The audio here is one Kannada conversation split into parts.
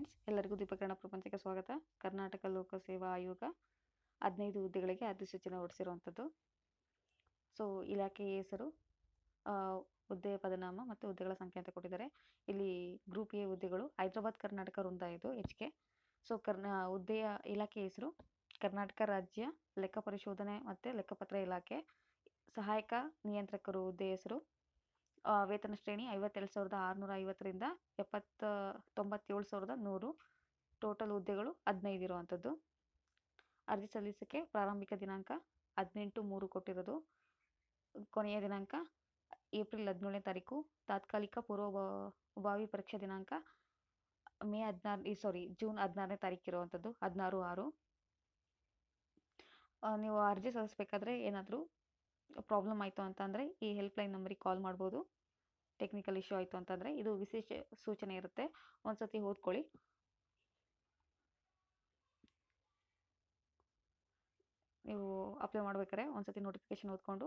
ಫ್ರೆಂಡ್ಸ್, ಎಲ್ಲರಿಗೂ ದೀಪಕರಣ ಪ್ರಪಂಚಕ್ಕೆ ಸ್ವಾಗತ. ಕರ್ನಾಟಕ ಲೋಕಸೇವಾ ಆಯೋಗ ಹದಿನೈದು ಹುದ್ದೆಗಳಿಗೆ ಅಧಿಸೂಚನೆ ಹೊರಡಿಸಿರುವಂಥದ್ದು. ಸೊ ಇಲಾಖೆಯ ಹೆಸರು ಹುದ್ದೆ ಪದನಾಮ ಮತ್ತು ಹುದ್ದೆಗಳ ಸಂಖ್ಯೆ ಅಂತ ಕೊಟ್ಟಿದ್ದಾರೆ. ಇಲ್ಲಿ ಗ್ರೂಪ್ ಎ ಹುದ್ದೆಗಳು ಹೈದರಾಬಾದ್, ಕರ್ನಾಟಕ ವೃಂದ ಇದು, ಎಚ್ ಕೆ. ಸೊ ಕರ್ನಾ, ಹುದ್ದೆಯ ಇಲಾಖೆ ಹೆಸರು ಕರ್ನಾಟಕ ರಾಜ್ಯ ಲೆಕ್ಕ ಪರಿಶೋಧನೆ ಮತ್ತು ಲೆಕ್ಕಪತ್ರ ಇಲಾಖೆ. ಸಹಾಯಕ ನಿಯಂತ್ರಕರು ಹುದ್ದೆ ಹೆಸರು ವೇತನ ಶ್ರೇಣಿ ಐವತ್ತೆರಡು ಸಾವಿರದ ಆರುನೂರ ಐವತ್ತರಿಂದ ಎಪ್ಪತ್ತ ತೊಂಬತ್ತೇಳು ಸಾವಿರದ ನೂರು. ಟೋಟಲ್ ಹುದ್ದೆಗಳು ಹದಿನೈದು ಇರುವಂಥದ್ದು. ಅರ್ಜಿ ಸಲ್ಲಿಸೋಕ್ಕೆ ಪ್ರಾರಂಭಿಕ ದಿನಾಂಕ ಹದಿನೆಂಟು ಮೂರು ಕೊಟ್ಟಿರೋದು. ಕೊನೆಯ ದಿನಾಂಕ ಏಪ್ರಿಲ್ ಹದಿನೇಳನೇ ತಾರೀಕು. ತಾತ್ಕಾಲಿಕ ಪೂರ್ವಭಾವಿ ಪರೀಕ್ಷಾ ದಿನಾಂಕ ಮೇ ಹದಿನಾರು ಸಾರಿ ಜೂನ್ ಹದಿನಾರನೇ ತಾರೀಕು ಇರುವಂಥದ್ದು, ಹದಿನಾರು ಆರು. ನೀವು ಅರ್ಜಿ ಸಲ್ಲಿಸಬೇಕಾದ್ರೆ ಏನಾದರೂ ಪ್ರಾಬ್ಲಮ್ ಆಯಿತು ಅಂತಂದರೆ ಈ ಹೆಲ್ಪ್ಲೈನ್ ನಂಬರಿಗೆ ಕಾಲ್ ಮಾಡ್ಬೋದು. ಟೆಕ್ನಿಕಲ್ ಇಶ್ಯೂ ಆಯಿತು ಅಂತಂದರೆ ಇದು ವಿಶೇಷ ಸೂಚನೆ ಇರುತ್ತೆ. ಒಂದ್ಸತಿ ಓದ್ಕೊಳ್ಳಿ. ನೀವು ಅಪ್ಲೈ ಮಾಡ್ಬೇಕಾದ್ರೆ ಒಂದ್ಸತಿ ನೋಟಿಫಿಕೇಶನ್ ಓದ್ಕೊಂಡು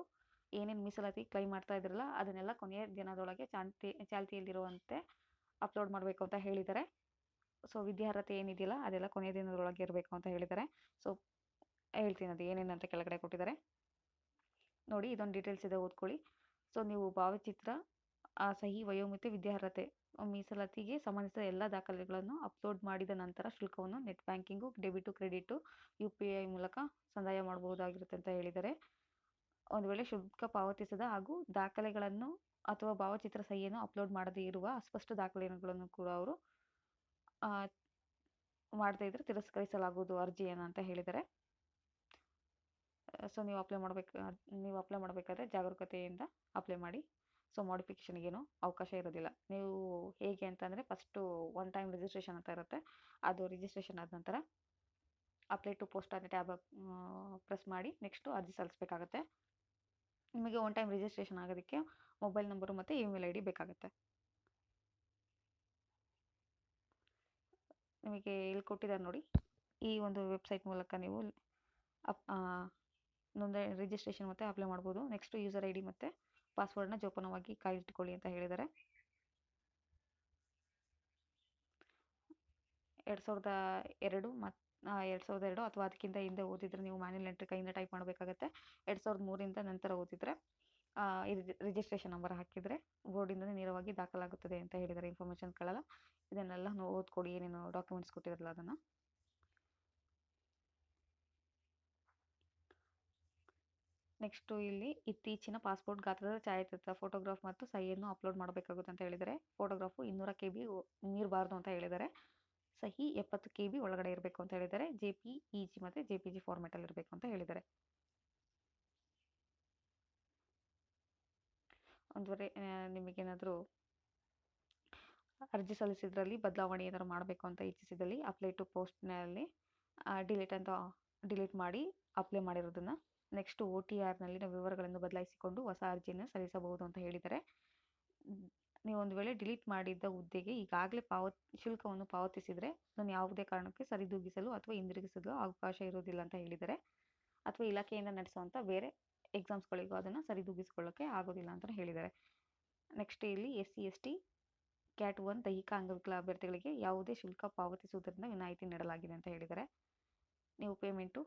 ಏನೇನು ಮೀಸಲಾತಿ ಕ್ಲೈಮ್ ಮಾಡ್ತಾ ಇದ್ರಲ್ಲ ಅದನ್ನೆಲ್ಲ ಕೊನೆಯ ದಿನದೊಳಗೆ ಚಾಲ್ತಿ, ಚಾಲ್ತಿಯಲ್ಲಿರುವಂತೆ ಅಪ್ಲೋಡ್ ಮಾಡಬೇಕು ಅಂತ ಹೇಳಿದ್ದಾರೆ. ಸೊ ವಿದ್ಯಾರ್ಹತೆ ಏನಿದೆಯಲ್ಲ ಅದೆಲ್ಲ ಕೊನೆಯ ದಿನದೊಳಗೆ ಇರಬೇಕು ಅಂತ ಹೇಳಿದ್ದಾರೆ. ಸೊ ಹೇಳ್ತೀನಿ ಅದು ಅಂತ ಕೆಳಗಡೆ ಕೊಟ್ಟಿದ್ದಾರೆ. ನೋಡಿ ಇದೊಂದು ಡೀಟೇಲ್ಸ್ ಇದೆ ಓದ್ಕೊಳ್ಳಿ. ಸೊ ನೀವು ಭಾವಚಿತ್ರ, ಆ ಸಹಿ, ವಯೋಮಿತಿ, ವಿದ್ಯಾರ್ಹತೆ ಮೀಸಲಾತಿಗೆ ಸಂಬಂಧಿಸಿದ ಎಲ್ಲ ದಾಖಲೆಗಳನ್ನು ಅಪ್ಲೋಡ್ ಮಾಡಿದ ನಂತರ ಶುಲ್ಕವನ್ನು net banking debit credit U P I ಮೂಲಕ ಸಂದಾಯ ಮಾಡಬಹುದಾಗಿರುತ್ತೆ ಅಂತ ಹೇಳಿದ್ದಾರೆ. ಒಂದು ವೇಳೆ ಶುಲ್ಕ ಪಾವತಿಸದ ಹಾಗೂ ದಾಖಲೆಗಳನ್ನು ಅಥವಾ ಭಾವಚಿತ್ರ ಸಹಿಯನ್ನು ಅಪ್ಲೋಡ್ ಮಾಡದೇ ಇರುವ ಅಸ್ಪಷ್ಟ ದಾಖಲೆಗಳನ್ನು ಕೂಡ ಅವರು ಮಾಡದೇ ಇದ್ರೆ ತಿರಸ್ಕರಿಸಲಾಗುವುದು ಅರ್ಜಿಯನ್ನು ಅಂತ ಹೇಳಿದ್ದಾರೆ. ಸೊ ನೀವು ಅಪ್ಲೈ ಮಾಡಬೇಕು, ನೀವು ಅಪ್ಲೈ ಮಾಡಬೇಕಾದ್ರೆ ಜಾಗರೂಕತೆಯಿಂದ ಅಪ್ಲೈ ಮಾಡಿ. ಸೊ ಮಾಡಿಫಿಕೇಷನ್ಗೇನು ಅವಕಾಶ ಇರೋದಿಲ್ಲ. ನೀವು ಹೇಗೆ ಅಂತಂದರೆ ಫಸ್ಟು ಒನ್ ಟೈಮ್ ರಿಜಿಸ್ಟ್ರೇಷನ್ ಅಂತ ಇರುತ್ತೆ. ಅದು ರಿಜಿಸ್ಟ್ರೇಷನ್ ಆದ ನಂತರ ಅಪ್ಲೈ ಟು ಪೋಸ್ಟ್ ಅಂತ ಟ್ಯಾಬ್ ಪ್ರೆಸ್ ಮಾಡಿ ನೆಕ್ಸ್ಟು ಅರ್ಜಿ ಸಲ್ಲಿಸಬೇಕಾಗತ್ತೆ. ನಿಮಗೆ ಒನ್ ಟೈಮ್ ರಿಜಿಸ್ಟ್ರೇಷನ್ ಆಗೋದಕ್ಕೆ ಮೊಬೈಲ್ ನಂಬರು ಮತ್ತು ಇಮೇಲ್ ಐ ಡಿ ಬೇಕಾಗುತ್ತೆ. ನಿಮಗೆ ಇಲ್ಲಿ ಕೊಟ್ಟಿದ್ದಾರೆ ನೋಡಿ. ಈ ಒಂದು ವೆಬ್ಸೈಟ್ ಮೂಲಕ ನೀವು ಅಪ್ ನೋಂದಣಿ ರಿಜಿಸ್ಟ್ರೇಷನ್ ಮತ್ತೆ ಅಪ್ಲೈ ಮಾಡ್ಬೋದು. ನೆಕ್ಸ್ಟ್ ಯೂಸರ್ ಐ ಡಿ ಮತ್ತು ಪಾಸ್ವರ್ಡ್ನ ಜೋಪಾನವಾಗಿ ಕಾಯ್ದಿಟ್ಕೊಳ್ಳಿ ಅಂತ ಹೇಳಿದ್ದಾರೆ. ಎರಡು ಸಾವಿರದ ಎರಡು ಮತ್ತು ಎರಡು ಸಾವಿರದ ಎರಡು ಅಥವಾ ಅದಕ್ಕಿಂತ ಹಿಂದೆ ಓದಿದ್ರೆ ನೀವು ಮ್ಯಾನ್ಯಲ್ ಎಂಟ್ರಿ ಕೈಯಿಂದ ಟೈಪ್ ಮಾಡಬೇಕಾಗತ್ತೆ. ಎರಡು ಸಾವಿರದ ಮೂರಿಂದ ನಂತರ ಓದಿದ್ರೆ ರಿಜಿಸ್ಟ್ರೇಷನ್ ನಂಬರ್ ಹಾಕಿದರೆ ಬೋರ್ಡಿಂದಲೇ ನೇರವಾಗಿ ದಾಖಲಾಗುತ್ತದೆ ಅಂತ ಹೇಳಿದ್ದಾರೆ. ಇನ್ಫಾರ್ಮೇಷನ್ಗಳೆಲ್ಲ ಇದನ್ನೆಲ್ಲ ಓದ್ಕೊಡಿ, ಏನೇನು ಡಾಕ್ಯುಮೆಂಟ್ಸ್ ಕೊಟ್ಟಿರಲ್ಲ ಅದನ್ನು. ನೆಕ್ಸ್ಟು ಇಲ್ಲಿ ಇತ್ತೀಚಿನ ಪಾಸ್ಪೋರ್ಟ್ ಗಾತ್ರದ ಛಾಯಾಚಿತ್ರ, ಫೋಟೋಗ್ರಾಫ್ ಮತ್ತು ಸಹಿಯನ್ನು ಅಪ್ಲೋಡ್ ಮಾಡಬೇಕಾಗುತ್ತೆ ಅಂತ ಹೇಳಿದರೆ ಫೋಟೋಗ್ರಾಫು ಇನ್ನೂರ ಕೆ ಬಿ ಮೀರಬಾರ್ದು ಅಂತ ಹೇಳಿದ್ದಾರೆ. ಸಹಿ ಎಪ್ಪತ್ತು ಕೆ ಬಿ ಒಳಗಡೆ ಇರಬೇಕು ಅಂತ ಹೇಳಿದರೆ ಜೆ ಪಿ ಇ ಜಿ ಮತ್ತು ಜೆ ಪಿ ಜಿ ಫಾರ್ಮೆಟಲ್ಲಿ ಇರಬೇಕು ಅಂತ ಹೇಳಿದ್ದಾರೆ. ಒಂದುವರೆ ನಿಮಗೇನಾದರೂ ಅರ್ಜಿ ಸಲ್ಲಿಸಿದ್ರಲ್ಲಿ ಬದಲಾವಣೆ ಏನಾದ್ರು ಮಾಡಬೇಕು ಅಂತ ಇಚ್ಛಿಸಿದಲ್ಲಿ ಅಪ್ಲೈ ಟು ಪೋಸ್ಟ್ನಲ್ಲಿ ಡಿಲೀಟ್ ಅಂತ ಡಿಲೀಟ್ ಮಾಡಿ ಅಪ್ಲೈ ಮಾಡಿರೋದನ್ನು ನೆಕ್ಸ್ಟ್ ಒ ಟಿ ಆರ್ನಲ್ಲಿನ ವಿವರಗಳನ್ನು ಬದಲಾಯಿಸಿಕೊಂಡು ಹೊಸ ಅರ್ಜಿಯನ್ನು ಸಲ್ಲಿಸಬಹುದು ಅಂತ ಹೇಳಿದ್ದಾರೆ. ನೀವು ಒಂದು ವೇಳೆ ಡಿಲೀಟ್ ಮಾಡಿದ್ದ ಹುದ್ದೆಗೆ ಈಗಾಗಲೇ ಪಾವತ್, ಶುಲ್ಕವನ್ನು ಪಾವತಿಸಿದರೆ ಅದನ್ನು ಯಾವುದೇ ಕಾರಣಕ್ಕೆ ಸರಿದೂಗಿಸಲು ಅಥವಾ ಹಿಂದಿರುಗಿಸಲು ಅವಕಾಶ ಇರೋದಿಲ್ಲ ಅಂತ ಹೇಳಿದ್ದಾರೆ. ಅಥವಾ ಇಲಾಖೆಯಿಂದ ನಡೆಸುವಂಥ ಬೇರೆ ಎಕ್ಸಾಮ್ಸ್ಗಳಿಗೂ ಅದನ್ನು ಸರಿದೂಗಿಸ್ಕೊಳ್ಳೋಕ್ಕೆ ಆಗೋದಿಲ್ಲ ಅಂತ ಹೇಳಿದ್ದಾರೆ. ನೆಕ್ಸ್ಟ್ ಇಲ್ಲಿ S C S T cat one ದೈಹಿಕ ಅಂಗವಿಕಲ ಅಭ್ಯರ್ಥಿಗಳಿಗೆ ಯಾವುದೇ ಶುಲ್ಕ ಪಾವತಿಸುವುದರಿಂದ ವಿನಾಯಿತಿ ನೀಡಲಾಗಿದೆ ಅಂತ ಹೇಳಿದ್ದಾರೆ. ನೀವು payment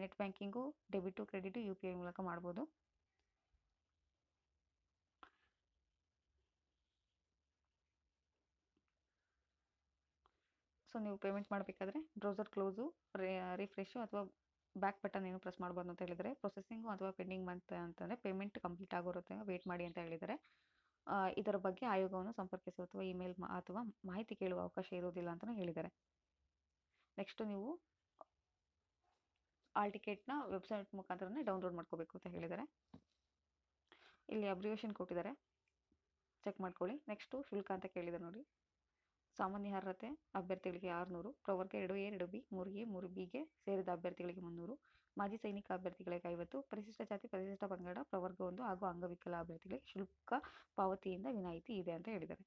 net banking, debit, credit, U P I ಮೂಲಕ ಮಾಡ್ಬೋದು. ಸೊ, ನೀವು ಪೇಮೆಂಟ್ ಮಾಡಬೇಕಾದ್ರೆ ಬ್ರೌಸರ್ ಕ್ಲೋಸು ರಿಫ್ರೆಶು ಅಥವಾ ಬ್ಯಾಕ್ ಬಟನ್ ಏನು ಪ್ರೆಸ್ ಮಾಡ್ಬೋದು ಅಂತ ಹೇಳಿದರೆ, ಪ್ರೊಸೆಸಿಂಗು ಅಥವಾ ಪೆಂಡಿಂಗ್ ಮಂತ್ ಅಂತಂದರೆ ಪೇಮೆಂಟ್ ಕಂಪ್ಲೀಟ್ ಆಗೋರುತ್ತೆ, ವೇಟ್ ಮಾಡಿ ಅಂತ ಹೇಳಿದರೆ. ಇದರ ಬಗ್ಗೆ ಆಯೋಗವನ್ನು ಸಂಪರ್ಕಿಸುವ ಅಥವಾ ಇಮೇಲ್ ಅಥವಾ ಮಾಹಿತಿ ಕೇಳುವ ಅವಕಾಶ ಇರುವುದಿಲ್ಲ ಅಂತಲೂ ಹೇಳಿದ್ದಾರೆ ನೆಕ್ಸ್ಟು ನೀವು ಆಲ್ ಟಿಕೆಟ್ನ ವೆಬ್ಸೈಟ್ ಮುಖಾಂತರನೇ ಡೌನ್ಲೋಡ್ ಮಾಡ್ಕೋಬೇಕು ಅಂತ ಹೇಳಿದ್ದಾರೆ. ಇಲ್ಲಿ ಅಬ್ರಿವೇಷನ್ ಕೊಟ್ಟಿದ್ದಾರೆ. ಚೆಕ್ ಮಾಡ್ಕೊಳ್ಳಿ. ನೆಕ್ಸ್ಟು ಶುಲ್ಕ ಅಂತ ಕೇಳಿದ್ದಾರೆ ನೋಡಿ. ಸಾಮಾನ್ಯ ಅರ್ಹತೆ ಅಭ್ಯರ್ಥಿಗಳಿಗೆ ಆರುನೂರು, ಪ್ರವರ್ಗ ಎರಡು ಎ, ಎರಡು ಬಿ, ಮೂರು ಎ, ಮೂರು ಬಿಗೆ ಸೇರಿದ ಅಭ್ಯರ್ಥಿಗಳಿಗೆ ಮುನ್ನೂರು, ಮಾಜಿ ಸೈನಿಕ ಅಭ್ಯರ್ಥಿಗಳಿಗೆ ಐವತ್ತು ಪರಿಶಿಷ್ಟ ಜಾತಿ ಪರಿಶಿಷ್ಟ ಪಂಗಡ, ಪ್ರವರ್ಗ ಒಂದು ಹಾಗೂ ಅಂಗವಿಕಲ ಅಭ್ಯರ್ಥಿಗಳಿಗೆ ಶುಲ್ಕ ಪಾವತಿಯಿಂದ ವಿನಾಯಿತಿ ಇದೆ ಅಂತ ಹೇಳಿದ್ದಾರೆ.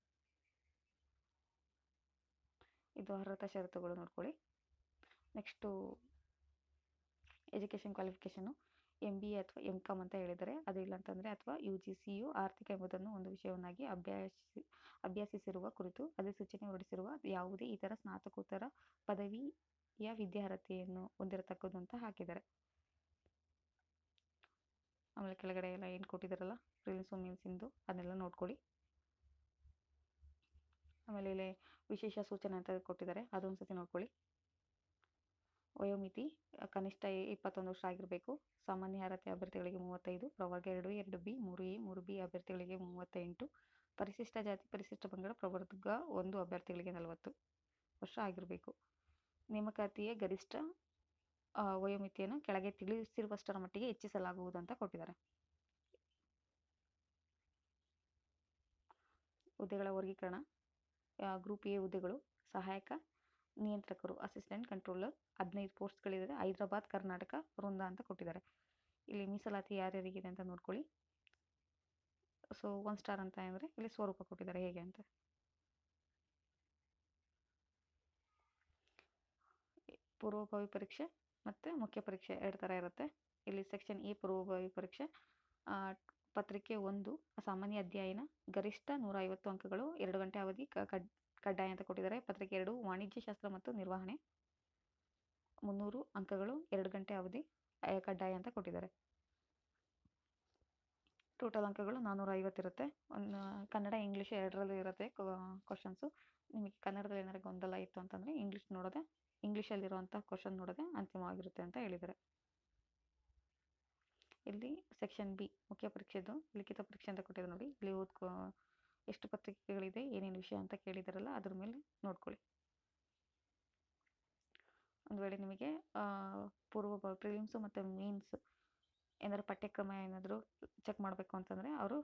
ಇದು ಅರ್ಹತಾ ಷರತ್ತುಗಳು ನೋಡ್ಕೊಳ್ಳಿ. Next education qualification M B A ಅಥವಾ ಎಂ ಕಾಮ್ ಅಂತ ಹೇಳಿದರೆ ಅದಿಲ್ಲ ಅಂತಂದರೆ ಅಥವಾ ಯು ಜಿ ಸಿಯು ಆರ್ಥಿಕ ಎಂಬುದನ್ನು ಒಂದು ವಿಷಯವನ್ನಾಗಿ ಅಭ್ಯಾಸಿ ಅಭ್ಯಾಸಿಸಿರುವ ಕುರಿತು ಅಧಿಸೂಚನೆ ಹೊರಡಿಸಿರುವ ಯಾವುದೇ ಇತರ ಸ್ನಾತಕೋತ್ತರ ಪದವಿಯ ವಿದ್ಯಾರ್ಹತೆಯನ್ನು ಹೊಂದಿರತಕ್ಕದ್ದು ಅಂತ ಹಾಕಿದ್ದಾರೆ. ಆಮೇಲೆ ಕೆಳಗಡೆ ಎಲ್ಲ ಏನು ಕೊಟ್ಟಿದ್ದಾರಲ್ಲ ಪ್ರಿಲಿಮ್ಸು ಮೀನ್ಸಿಂದು ಅದನ್ನೆಲ್ಲ ನೋಡ್ಕೊಳ್ಳಿ. ಆಮೇಲೆ ಇಲ್ಲಿ ವಿಶೇಷ ಸೂಚನೆ ಅಂತ ಕೊಟ್ಟಿದ್ದಾರೆ. ಅದೊಂದು ಸತಿ ನೋಡ್ಕೊಳ್ಳಿ. ವಯೋಮಿತಿ ಕನಿಷ್ಠ ಇಪ್ಪತ್ತೊಂದು ವರ್ಷ ಆಗಿರಬೇಕು. ಸಾಮಾನ್ಯ ಅರ್ಹತೆ ಅಭ್ಯರ್ಥಿಗಳಿಗೆ ಮೂವತ್ತೈದು, ಪ್ರವರ್ಗ ಎರಡು ಎರಡು ಬಿ, ಮೂರು ಎ, ಮೂರು ಬಿ ಅಭ್ಯರ್ಥಿಗಳಿಗೆ ಮೂವತ್ತೆಂಟು, ಪರಿಶಿಷ್ಟ ಜಾತಿ, ಪರಿಶಿಷ್ಟ ಪಂಗಡ, ಪ್ರವರ್ಗ ಒಂದು ಅಭ್ಯರ್ಥಿಗಳಿಗೆ ನಲವತ್ತು ವರ್ಷ ಆಗಿರಬೇಕು. ನೇಮಕಾತಿಯ ಗರಿಷ್ಠ ವಯೋಮಿತಿಯನ್ನು ಕೆಳಗೆ ತಿಳಿಸಿರುವಷ್ಟರ ಮಟ್ಟಿಗೆ ಹೆಚ್ಚಿಸಲಾಗುವುದು ಅಂತ ಕೊಟ್ಟಿದ್ದಾರೆ. ಹುದ್ದೆಗಳ ವರ್ಗೀಕರಣ ಗ್ರೂಪ್ ಎ ಹುದ್ದೆಗಳು, ಸಹಾಯಕ ನಿಯಂತ್ರಕರು, ಅಸಿಸ್ಟೆಂಟ್ ಕಂಟ್ರೋಲರ್ ಹದಿನೈದು ಪೋಸ್ಟ್ಗಳಿದೆ. ಹೈದರಾಬಾದ್, ಕರ್ನಾಟಕ, ವೃಂದ ಅಂತ ಕೊಟ್ಟಿದ್ದಾರೆ. ಇಲ್ಲಿ ಮೀಸಲಾತಿ ಯಾರ್ಯಾರಿಗಿದೆ ಅಂತ ನೋಡ್ಕೊಳ್ಳಿ. ಸೊ ಒನ್ ಸ್ಟಾರ್ ಅಂತ ಅಂದರೆ ಇಲ್ಲಿ ಸ್ವರೂಪ ಕೊಟ್ಟಿದ್ದಾರೆ. ಹೇಗೆ ಅಂತ? ಪೂರ್ವಭಾವಿ ಪರೀಕ್ಷೆ ಮತ್ತು ಮುಖ್ಯ ಪರೀಕ್ಷೆ ಎರಡು ಥರ ಇರುತ್ತೆ. ಇಲ್ಲಿ ಸೆಕ್ಷನ್ ಎ ಪೂರ್ವಭಾವಿ ಪರೀಕ್ಷೆ ಪತ್ರಿಕೆ ಒಂದು, ಸಾಮಾನ್ಯ ಅಧ್ಯಯನ, ಗರಿಷ್ಠ ನೂರ ಐವತ್ತು ಅಂಕಗಳು, ಎರಡು ಗಂಟೆ ಅವಧಿ ಕಡ್- ಕಡ್ಡಾಯ ಅಂತ ಕೊಟ್ಟಿದ್ದಾರೆ. ಪತ್ರಿಕೆ ಎರಡು, ವಾಣಿಜ್ಯ ಶಾಸ್ತ್ರ ಮತ್ತು ನಿರ್ವಹಣೆ. ಮುನ್ನೂರು ಅಂಕಗಳು, ಎರಡು ಗಂಟೆ ಅವಧಿ ಕಡ್ಡಾಯ ಅಂತ ಕೊಟ್ಟಿದ್ದಾರೆ. ಟೋಟಲ್ ಅಂಕಗಳು ನಾನ್ನೂರ ಐವತ್ತಿರುತ್ತೆ. ಒಂದು ಕನ್ನಡ, ಇಂಗ್ಲೀಷ್ ಎರಡರಲ್ಲೂ ಇರುತ್ತೆ ಕ್ವಶನ್ಸು ನಿಮಗೆ ಕನ್ನಡದಲ್ಲಿ ಏನಾದ್ರು ಗೊಂದಲ ಇತ್ತು ಅಂತಂದರೆ ಇಂಗ್ಲೀಷ್ ನೋಡೋದೆ ಇಂಗ್ಲೀಷಲ್ಲಿರುವಂಥ ಕ್ವಶನ್ ನೋಡೋದೆ ಅಂತಿಮವಾಗಿರುತ್ತೆ ಅಂತ ಹೇಳಿದ್ದಾರೆ. ಇಲ್ಲಿ ಸೆಕ್ಷನ್ ಬಿ ಮುಖ್ಯ ಪರೀಕ್ಷೆದು, ಲಿಖಿತ ಪರೀಕ್ಷೆ ಅಂತ ಕೊಟ್ಟಿದ್ದಾರೆ ನೋಡಿ. ಇಲ್ಲಿ ಓದ್ಕೊ ಎಷ್ಟು ಪತ್ರಿಕೆಗಳಿದೆ, ಏನೇನು ವಿಷಯ ಅಂತ ಕೇಳಿದಾರಲ್ಲ, ಅದ್ರ ಮೇಲೆ ನೋಡ್ಕೊಳ್ಳಿ. ಒಂದು ವೇಳೆ ನಿಮಗೆ ಪೂರ್ವ ಪ್ರಿಲಿಮ್ಸು ಮತ್ತು ಮೀನ್ಸ್ ಏನಾದ್ರು ಪಠ್ಯಕ್ರಮ ಏನಾದರೂ ಚೆಕ್ ಮಾಡಬೇಕು ಅಂತಂದರೆ ಅವರು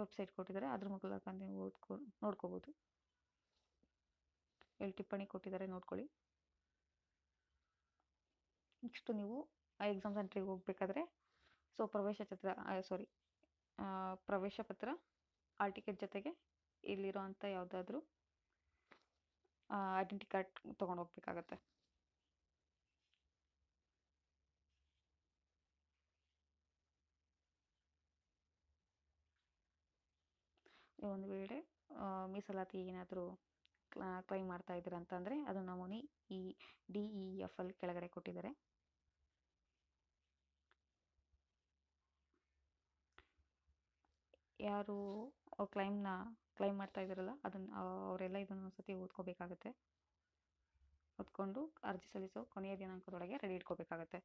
ವೆಬ್ಸೈಟ್ ಕೊಟ್ಟಿದ್ದಾರೆ ಅದ್ರ ಮೂಲಕ ನೀವು ಓದ್ಕೊ, ನೋಡ್ಕೋಬೋದು. ಇಲ್ಲಿ ಟಿಪ್ಪಣಿ ಕೊಟ್ಟಿದ್ದಾರೆ ನೋಡ್ಕೊಳ್ಳಿ. ನೆಕ್ಸ್ಟ್ ನೀವು ಎಕ್ಸಾಮ್ ಸೆಂಟ್ರಿಗೆ ಹೋಗ್ಬೇಕಾದ್ರೆ, ಸೊ ಪ್ರವೇಶ ಚಿತ್ರ ಸಾರಿ ಪ್ರವೇಶ ಪತ್ರ ಆಲ್ ಟಿಕೆಟ್ ಜೊತೆಗೆ ಇಲ್ಲಿರೋವಂಥ ಯಾವುದಾದ್ರೂ ಐಡೆಂಟಿ ಕಾರ್ಡ್ ತೊಗೊಂಡು ಹೋಗ್ಬೇಕಾಗತ್ತೆ. ಒಂದು ವೇಳೆ ಮೀಸಲಾತಿ ಏನಾದರೂ ಕ್ಲೈಮ್ ಮಾಡ್ತಾ ಇದ್ದೀರಾ ಅಂತಂದರೆ ಅದು ನಮೂನಿ ಈ ಡಿ ಇ ಎಫ್ ಅಲ್ಲಿ ಕೆಳಗಡೆ ಕೊಟ್ಟಿದ್ದಾರೆ. ಯಾರು ಕ್ಲೈಮ್ನ ಕ್ಲೈಮ್ ಮಾಡ್ತಾ ಇದ್ದಾರಲ್ಲ ಅದನ್ನು ಅವರೆಲ್ಲ ಇದನ್ನು ಒಂದ್ಸತಿ ಓದ್ಕೋಬೇಕಾಗತ್ತೆ. ಓದ್ಕೊಂಡು ಅರ್ಜಿ ಸಲ್ಲಿಸೋ ಕೊನೆಯ ದಿನಾಂಕದೊಳಗೆ ರೆಡಿ ಇಟ್ಕೋಬೇಕಾಗತ್ತೆ.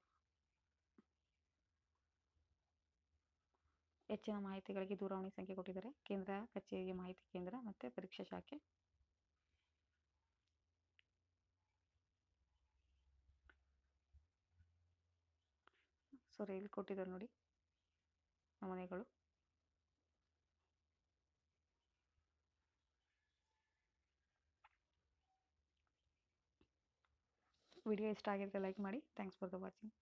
ಹೆಚ್ಚಿನ ಮಾಹಿತಿಗಳಿಗೆ ದೂರವಾಣಿ ಸಂಖ್ಯೆ ಕೊಟ್ಟಿದ್ದಾರೆ. ಕೇಂದ್ರ ಕಚೇರಿಯ ಮಾಹಿತಿ ಕೇಂದ್ರ ಮತ್ತು ಪರೀಕ್ಷಾ ಶಾಖೆ. ಸೊ ಇಲ್ಲಿ ಕೊಟ್ಟಿದ್ದಾರೆ ನೋಡಿ. ನಮೂನೆಗಳು. ವಿಡಿಯೋ ಇಷ್ಟ ಆಗಿದ್ರೆ ಲೈಕ್ ಮಾಡಿ. Thanks for the watching